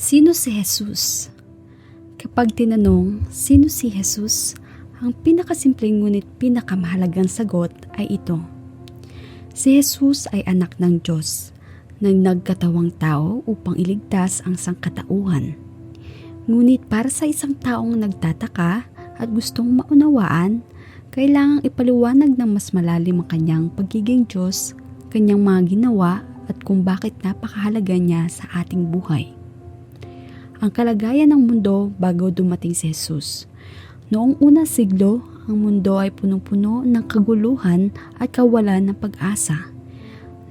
Sino si Jesus? Kapag tinanong, sino si Jesus? Ang pinakasimpleng ngunit pinakamahalagang sagot ay ito. Si Jesus ay anak ng Diyos, nang nagkatawang tao upang iligtas ang sangkatauhan. Ngunit para sa isang taong nagtataka at gustong maunawaan, kailangang ipaliwanag ng mas malalim ang kanyang pagiging Diyos, kanyang mga ginawa at kung bakit napakahalaga niya sa ating buhay ang kalagayan ng mundo bago dumating si Jesus. Noong unang siglo, ang mundo ay punong-puno ng kaguluhan at kawalan ng pag-asa.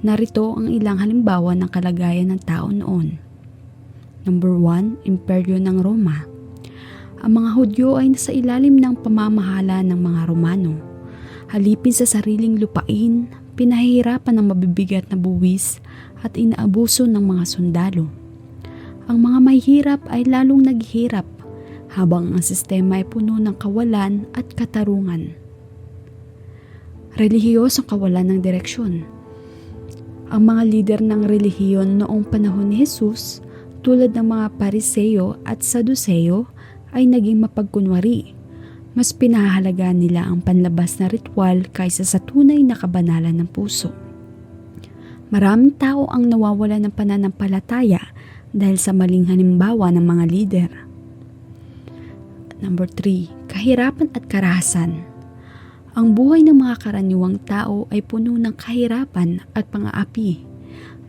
Narito ang ilang halimbawa ng kalagayan ng tao noon. Number 1, Imperyo ng Roma. Ang mga Hudyo ay nasa ilalim ng pamamahala ng mga Romano. Halipin sa sariling lupain, pinahihirapan ng mabibigat na buwis at inaabuso ng mga sundalo ang mga mahihirap ay lalong naghihirap habang ang sistema ay puno ng kawalan at katarungan. Relihiyosong kawalan ng direksyon. Ang mga lider ng relihiyon noong panahon ni Jesus tulad ng mga pariseyo at saduseyo ay naging mapagkunwari. Mas pinahalaga nila ang panlabas na ritual kaysa sa tunay na kabanalan ng puso. Maraming tao ang nawawala ng pananampalataya dahil sa maling halimbawa ng mga lider. Number 3. Kahirapan at karahasan. Ang buhay ng mga karaniwang tao ay puno ng kahirapan at pang-aapi,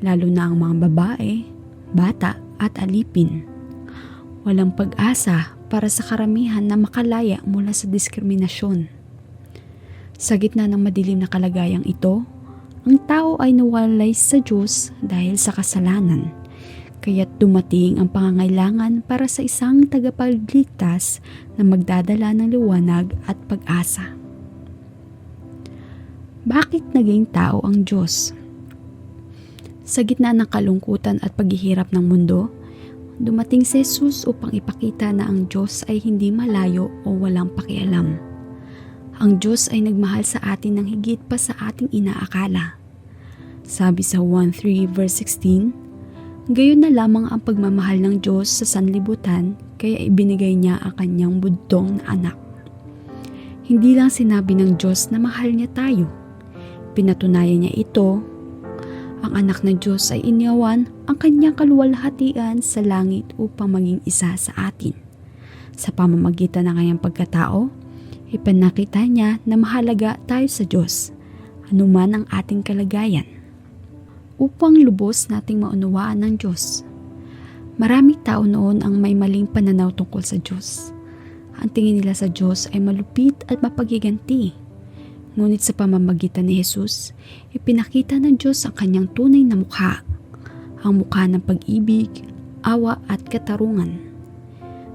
lalo na ang mga babae, bata at alipin. Walang pag-asa para sa karamihan na makalaya mula sa diskriminasyon. Sa gitna ng madilim na kalagayang ito, ang tao ay nawalay sa Diyos dahil sa kasalanan Kaya't dumating ang pangangailangan para sa isang tagapagligtas na magdadala ng liwanag at pag-asa. Bakit naging tao ang Diyos? Sa gitna ng kalungkutan at paghihirap ng mundo, dumating si Jesus upang ipakita na ang Diyos ay hindi malayo o walang pakialam. Ang Diyos ay nagmahal sa atin ng higit pa sa ating inaakala. Sabi sa 1.3 verse 16, Gayon na lamang ang pagmamahal ng Diyos sa sanlibutan kaya ibinigay niya ang kanyang budtong na anak. Hindi lang sinabi ng Diyos na mahal niya tayo. Pinatunayan niya ito. Ang anak ng Diyos ay inyawan ang kanyang kaluwalhatian sa langit upang maging isa sa atin. Sa pamamagitan ng kanyang pagkatao, ipanakita niya na mahalaga tayo sa Diyos, anuman ang ating kalagayan upang lubos nating maunawaan ng Diyos. Maraming tao noon ang may maling pananaw tungkol sa Diyos. Ang tingin nila sa Diyos ay malupit at mapagiganti. Ngunit sa pamamagitan ni Jesus, ipinakita ng Diyos ang kanyang tunay na mukha, ang mukha ng pag-ibig, awa at katarungan.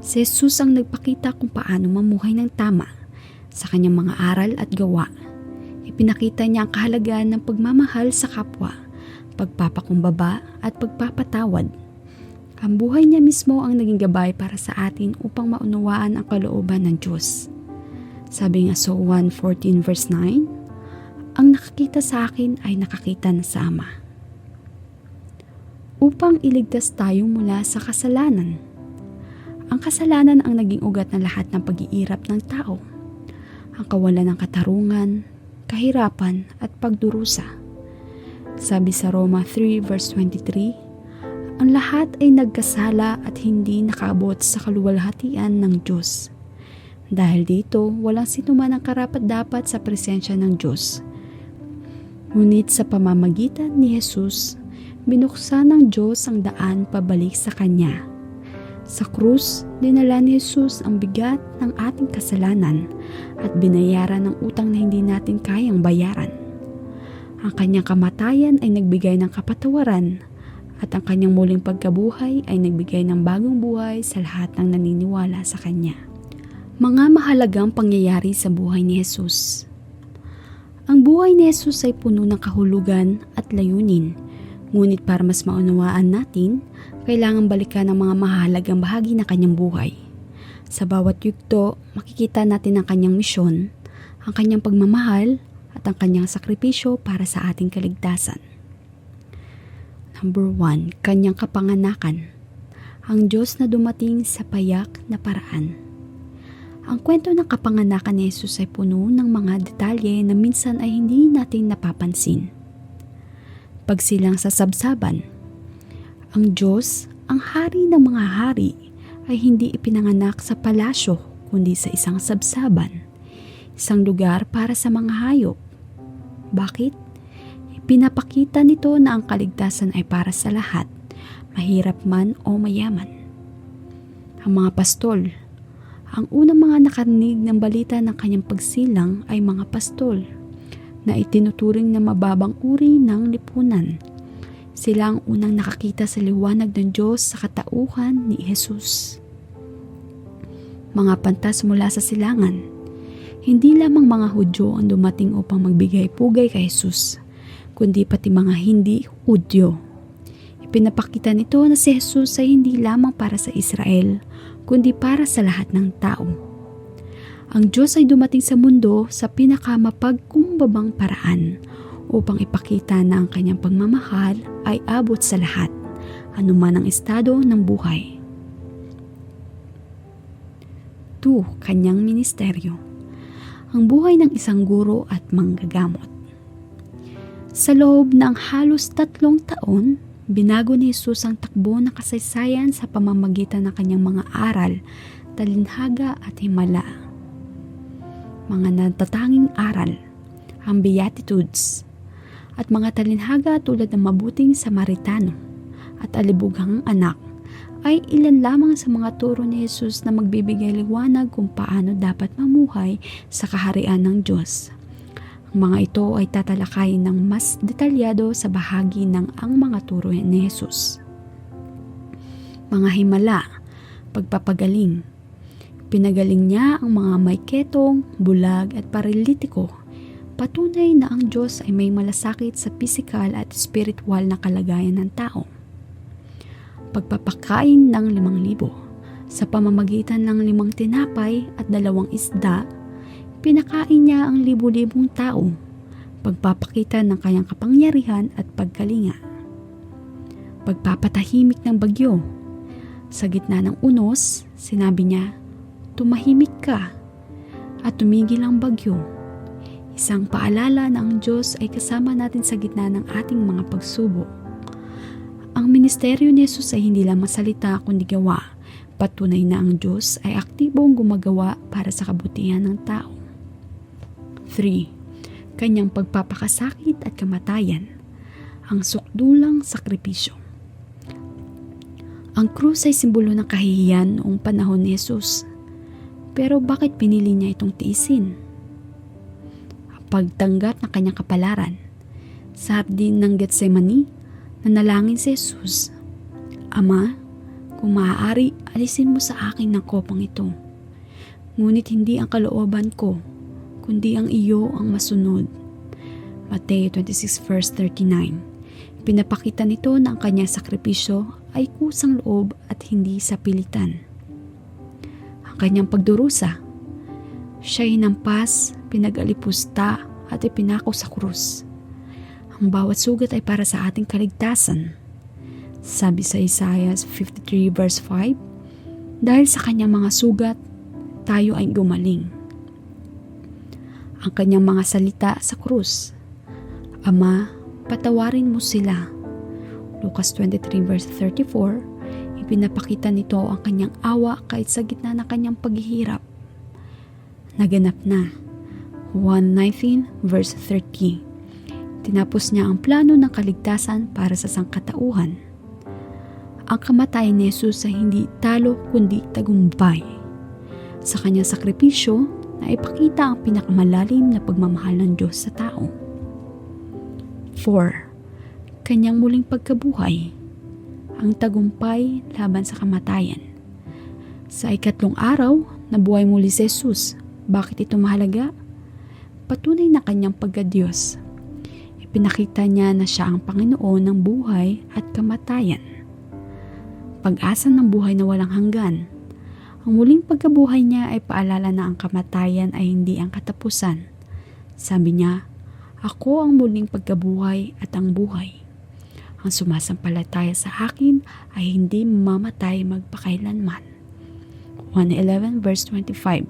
Si Jesus ang nagpakita kung paano mamuhay ng tama sa kanyang mga aral at gawa. Ipinakita niya ang kahalagaan ng pagmamahal sa kapwa pagpapakumbaba at pagpapatawad. Ang buhay niya mismo ang naging gabay para sa atin upang maunawaan ang kalooban ng Diyos. Sabi nga sa 1.14 verse 9, Ang nakakita sa akin ay nakakita na sa Ama. Upang iligtas tayo mula sa kasalanan. Ang kasalanan ang naging ugat ng lahat ng pag-iirap ng tao. Ang kawalan ng katarungan, kahirapan at pagdurusa sabi sa Roma 3 verse 23, ang lahat ay nagkasala at hindi nakaabot sa kaluwalhatian ng Diyos. Dahil dito, walang sinuman ang karapat dapat sa presensya ng Diyos. Ngunit sa pamamagitan ni Jesus, binuksan ng Diyos ang daan pabalik sa Kanya. Sa krus, dinala ni Jesus ang bigat ng ating kasalanan at binayaran ng utang na hindi natin kayang bayaran. Ang kanyang kamatayan ay nagbigay ng kapatawaran at ang kanyang muling pagkabuhay ay nagbigay ng bagong buhay sa lahat ng naniniwala sa kanya. Mga mahalagang pangyayari sa buhay ni Jesus Ang buhay ni Jesus ay puno ng kahulugan at layunin, ngunit para mas maunawaan natin, kailangan balikan ang mga mahalagang bahagi ng kanyang buhay. Sa bawat yugto, makikita natin ang kanyang misyon, ang kanyang pagmamahal, at ang kanyang sakripisyo para sa ating kaligtasan. Number 1. Kanyang kapanganakan. Ang Diyos na dumating sa payak na paraan. Ang kwento ng kapanganakan ni Jesus ay puno ng mga detalye na minsan ay hindi natin napapansin. Pagsilang sa sabsaban. Ang Diyos, ang hari ng mga hari, ay hindi ipinanganak sa palasyo kundi sa isang sabsaban, isang lugar para sa mga hayop. Bakit? Pinapakita nito na ang kaligtasan ay para sa lahat, mahirap man o mayaman. Ang mga pastol, ang unang mga nakarinig ng balita ng kanyang pagsilang ay mga pastol na itinuturing na mababang uri ng lipunan. Sila ang unang nakakita sa liwanag ng Diyos sa katauhan ni Jesus. Mga pantas mula sa silangan. Hindi lamang mga Hudyo ang dumating upang magbigay pugay kay Jesus, kundi pati mga hindi Hudyo. Ipinapakita nito na si Jesus ay hindi lamang para sa Israel, kundi para sa lahat ng tao. Ang Diyos ay dumating sa mundo sa pinakamapagkumbabang paraan upang ipakita na ang kanyang pagmamahal ay abot sa lahat, anuman ang estado ng buhay. 2. Kanyang Ministeryo Ang buhay ng isang guro at manggagamot Sa loob ng halos tatlong taon, binago ni Jesus ang takbo ng kasaysayan sa pamamagitan ng kanyang mga aral, talinhaga at himala. Mga natatanging aral, ang Beatitudes, at mga talinhaga tulad ng mabuting Samaritano at alibughang anak ay ilan lamang sa mga turo ni Jesus na magbibigay liwanag kung paano dapat mamuhay sa kaharian ng Diyos. Ang mga ito ay tatalakayin ng mas detalyado sa bahagi ng ang mga turo ni Jesus. Mga himala, pagpapagaling. Pinagaling niya ang mga may ketong, bulag at paralitiko. Patunay na ang Diyos ay may malasakit sa pisikal at spiritual na kalagayan ng tao pagpapakain ng limang libo. Sa pamamagitan ng limang tinapay at dalawang isda, pinakain niya ang libu-libong tao, pagpapakita ng kanyang kapangyarihan at pagkalinga. Pagpapatahimik ng bagyo. Sa gitna ng unos, sinabi niya, tumahimik ka at tumigil ang bagyo. Isang paalala na ang Diyos ay kasama natin sa gitna ng ating mga pagsubok. Ang ministeryo ni Jesus ay hindi lamang salita kundi gawa. Patunay na ang Diyos ay aktibong gumagawa para sa kabutihan ng tao. 3. Kanyang pagpapakasakit at kamatayan. Ang sukdulang sakripisyo. Ang krus ay simbolo ng kahihiyan noong panahon ni Jesus. Pero bakit pinili niya itong tiisin? Pagtanggap ng kanyang kapalaran. Sa hardin ng Gethsemane, Nanalangin si Jesus, Ama, kung maaari, alisin mo sa akin ng kopang ito. Ngunit hindi ang kalooban ko, kundi ang iyo ang masunod. Mateo 26 verse 39 Pinapakita nito na ang kanyang sakripisyo ay kusang loob at hindi sa pilitan. Ang kanyang pagdurusa, siya hinampas, pinag-alipusta at ipinako sa krus. Ang bawat sugat ay para sa ating kaligtasan. Sabi sa Isaiah 53 verse 5, Dahil sa kanyang mga sugat, tayo ay gumaling. Ang kanyang mga salita sa krus, Ama, patawarin mo sila. Lucas 23 verse 34, ipinapakita nito ang kanyang awa kahit sa gitna ng kanyang paghihirap. Naganap na. 119 verse 30 Tinapos niya ang plano ng kaligtasan para sa sangkatauhan. Ang kamatayan ni Jesus ay hindi talo kundi tagumpay. Sa kanyang sakripisyo, na ipakita ang pinakamalalim na pagmamahal ng Diyos sa tao. 4. Kanyang muling pagkabuhay. Ang tagumpay laban sa kamatayan. Sa ikatlong araw, nabuhay muli si Jesus. Bakit ito mahalaga? Patunay na kanyang pagka-Diyos Ipinakita niya na siya ang Panginoon ng buhay at kamatayan. Pag-asa ng buhay na walang hanggan. Ang muling pagkabuhay niya ay paalala na ang kamatayan ay hindi ang katapusan. Sabi niya, Ako ang muling pagkabuhay at ang buhay. Ang sumasampalataya sa akin ay hindi mamatay magpakailanman. 1.11 verse 25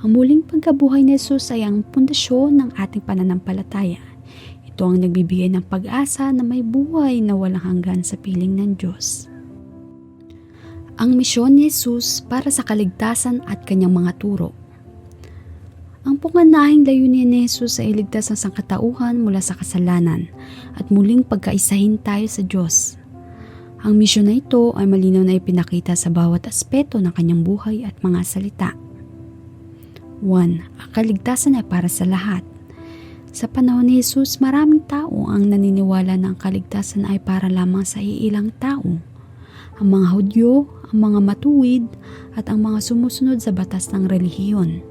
Ang muling pagkabuhay ni Jesus ay ang pundasyon ng ating pananampalataya. Ito ang nagbibigay ng pag-asa na may buhay na walang hanggan sa piling ng Diyos. Ang misyon ni Jesus para sa kaligtasan at kanyang mga turo. Ang pangunahing layunin ni Jesus ay iligtas ang sangkatauhan mula sa kasalanan at muling pagkaisahin tayo sa Diyos. Ang misyon na ito ay malinaw na ipinakita sa bawat aspeto ng kanyang buhay at mga salita. 1. Ang kaligtasan ay para sa lahat. Sa panahon ni Jesus, maraming tao ang naniniwala na ang kaligtasan ay para lamang sa iilang tao. Ang mga Hudyo, ang mga matuwid, at ang mga sumusunod sa batas ng relihiyon.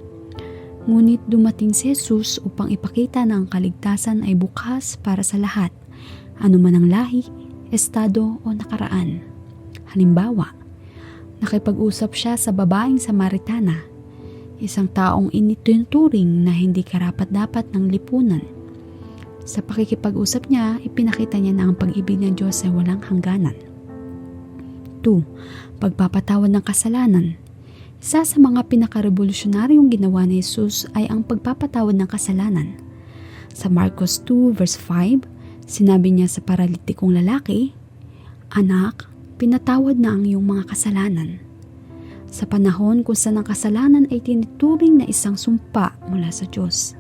Ngunit dumating si Jesus upang ipakita na ang kaligtasan ay bukas para sa lahat, anuman ang lahi, estado o nakaraan. Halimbawa, nakipag-usap siya sa babaeng Samaritana, isang taong inituturing na hindi karapat-dapat ng lipunan. Sa pakikipag-usap niya, ipinakita niya na ang pag-ibig ng Diyos ay walang hangganan. 2. Pagpapatawad ng kasalanan. Isa sa mga pinakarevolusyonaryong ginawa ni Jesus ay ang pagpapatawad ng kasalanan. Sa Marcos 2 verse 5, sinabi niya sa paralitikong lalaki, Anak, pinatawad na ang iyong mga kasalanan. Sa panahon kung saan ang kasalanan ay tinituring na isang sumpa mula sa Diyos.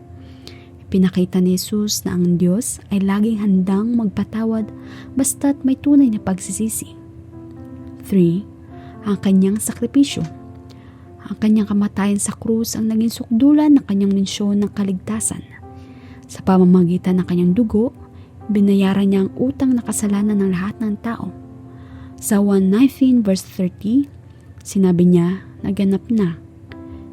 Pinakita ni Jesus na ang Diyos ay laging handang magpatawad basta't may tunay na pagsisisi. 3. Ang kanyang sakripisyo. Ang kanyang kamatayan sa krus ang naging sukdulan ng kanyang misyon ng kaligtasan. Sa pamamagitan ng kanyang dugo, binayaran niya ang utang na kasalanan ng lahat ng tao. Sa 119 verse 30, sinabi niya, naganap na.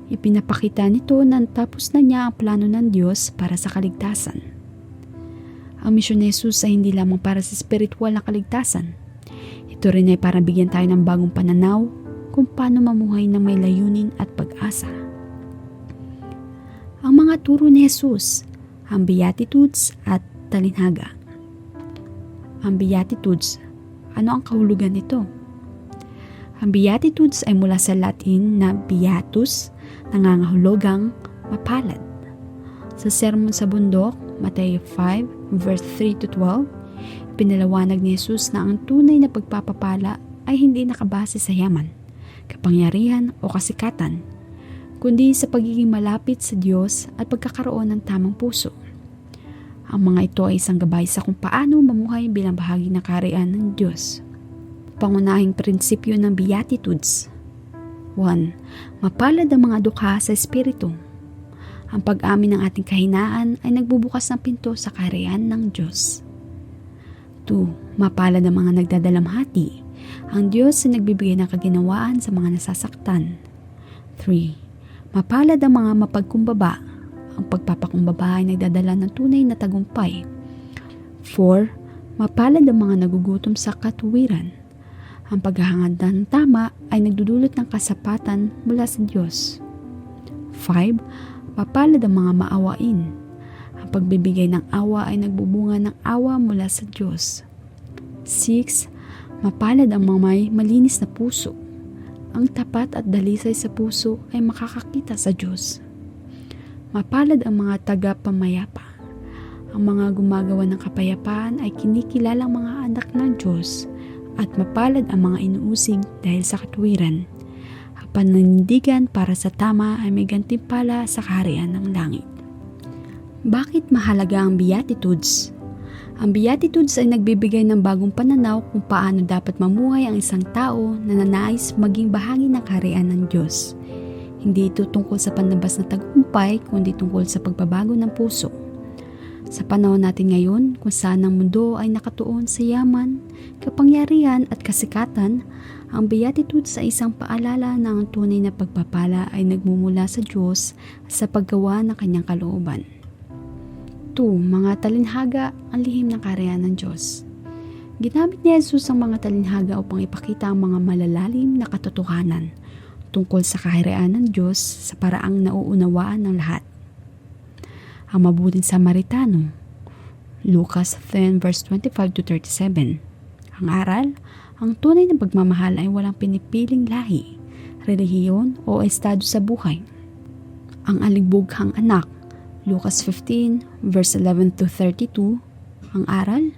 Ipinapakita nito na tapos na niya ang plano ng Diyos para sa kaligtasan. Ang misyon ni Jesus ay hindi lamang para sa spiritual na kaligtasan. Ito rin ay para bigyan tayo ng bagong pananaw kung paano mamuhay ng may layunin at pag-asa. Ang mga turo ni Jesus, ang Beatitudes at Talinhaga. Ang Beatitudes, ano ang kahulugan nito? Ang Beatitudes ay mula sa Latin na Beatus, nangangahulugang mapalad. Sa Sermon sa Bundok, Mateo 5, verse 3 to 12, pinalawanag ni Jesus na ang tunay na pagpapapala ay hindi nakabase sa yaman, kapangyarihan o kasikatan, kundi sa pagiging malapit sa Diyos at pagkakaroon ng tamang puso. Ang mga ito ay isang gabay sa kung paano mamuhay bilang bahagi ng karian ng Diyos. Pangunahing prinsipyo ng Beatitudes 1. Mapalad ang mga dukha sa Espiritu. Ang pag-amin ng ating kahinaan ay nagbubukas ng pinto sa karian ng Diyos. 2. Mapalad ang mga nagdadalamhati ang Diyos ay nagbibigay ng kaginawaan sa mga nasasaktan. 3. Mapalad ang mga mapagkumbaba. Ang pagpapakumbaba ay nagdadala ng tunay na tagumpay. 4. Mapalad ang mga nagugutom sa katuwiran. Ang paghahangad ng tama ay nagdudulot ng kasapatan mula sa Diyos. 5. Mapalad ang mga maawain. Ang pagbibigay ng awa ay nagbubunga ng awa mula sa Diyos. 6 Mapalad ang mga may malinis na puso. Ang tapat at dalisay sa puso ay makakakita sa Diyos. Mapalad ang mga taga-pamayapa. Ang mga gumagawa ng kapayapaan ay kinikilalang mga anak ng Diyos at mapalad ang mga inuusig dahil sa katwiran. Ang pananindigan para sa tama ay may gantimpala sa kaharian ng langit. Bakit mahalaga ang Beatitudes? Ang Beatitudes ay nagbibigay ng bagong pananaw kung paano dapat mamuhay ang isang tao na nanais maging bahagi ng kaharian ng Diyos. Hindi ito tungkol sa panlabas na tagumpay, kundi tungkol sa pagbabago ng puso. Sa panahon natin ngayon, kung saan ang mundo ay nakatuon sa yaman, kapangyarihan at kasikatan, ang Beatitudes ay isang paalala na ang tunay na pagpapala ay nagmumula sa Diyos sa paggawa ng kanyang kalooban. 2. Mga talinhaga ang lihim ng karya ng Diyos. Ginamit ni Jesus ang mga talinhaga upang ipakita ang mga malalalim na katotohanan tungkol sa kaharian ng Diyos sa paraang nauunawaan ng lahat. Ang mabuting Samaritano, Lucas 10 verse 25 to 37. Ang aral, ang tunay na pagmamahal ay walang pinipiling lahi, relihiyon o estado sa buhay. Ang aligbughang anak, Lucas 15 verse 11 to 32. Ang aral,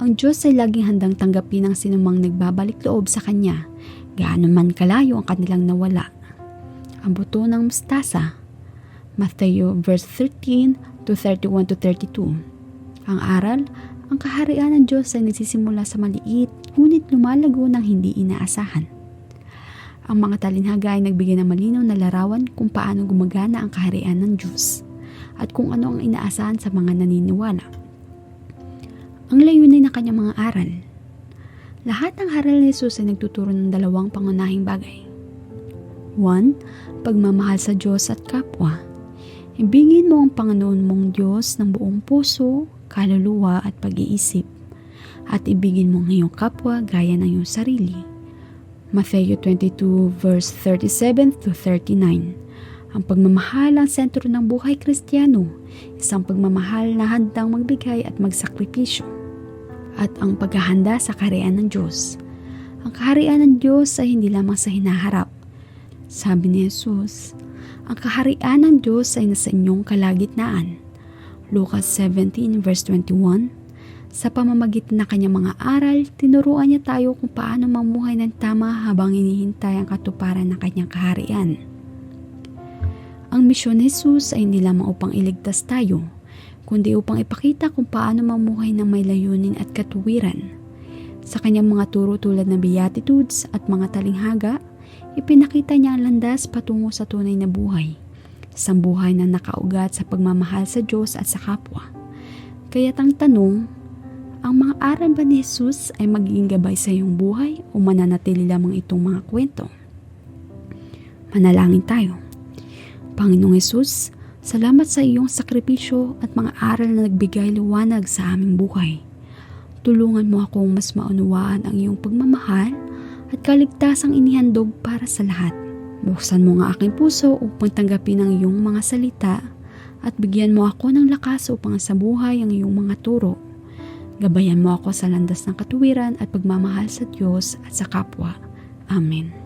ang Diyos ay laging handang tanggapin ang sinumang nagbabalik loob sa Kanya, gaano man kalayo ang kanilang nawala. Ang buto ng mustasa, Matthew verse 13 to 31 to 32. Ang aral, ang kaharian ng Diyos ay nagsisimula sa maliit, ngunit lumalago ng hindi inaasahan. Ang mga talinhaga ay nagbigay ng malinaw na larawan kung paano gumagana ang kaharian ng Diyos at kung ano ang inaasahan sa mga naniniwala. Ang layunin ng kanyang mga aral. Lahat ng aral ni Jesus ay nagtuturo ng dalawang pangunahing bagay. 1. Pagmamahal sa Diyos at kapwa. Ibigin mo ang Panginoon mong Diyos ng buong puso, kaluluwa at pag-iisip. At ibigin mo ang iyong kapwa gaya ng iyong sarili. Matthew 22 verse 37 to 39. Ang pagmamahal ang sentro ng buhay kristyano, isang pagmamahal na handang magbigay at magsakripisyo. At ang paghahanda sa kaharian ng Diyos. Ang kaharian ng Diyos ay hindi lamang sa hinaharap. Sabi ni Jesus, ang kaharian ng Diyos ay nasa inyong kalagitnaan. Lucas 17 verse 21 Sa pamamagitan ng kanyang mga aral, tinuruan niya tayo kung paano mamuhay ng tama habang hinihintay ang katuparan ng kanyang kaharian. Ang misyon ni Jesus ay hindi lamang upang iligtas tayo, kundi upang ipakita kung paano mamuhay ng may layunin at katuwiran. Sa kanyang mga turo tulad ng Beatitudes at mga talinghaga, ipinakita niya ang landas patungo sa tunay na buhay. Isang buhay na nakaugat sa pagmamahal sa Diyos at sa kapwa. Kaya't ang tanong, ang mga aral ba ni Jesus ay magiging gabay sa iyong buhay o mananatili lamang itong mga kwento? Manalangin tayo. Panginoong Yesus, salamat sa iyong sakripisyo at mga aral na nagbigay liwanag sa aming buhay. Tulungan mo akong mas maunawaan ang iyong pagmamahal at kaligtasang inihandog para sa lahat. Buksan mo nga aking puso upang tanggapin ang iyong mga salita at bigyan mo ako ng lakas upang sa buhay ang iyong mga turo. Gabayan mo ako sa landas ng katuwiran at pagmamahal sa Diyos at sa kapwa. Amen.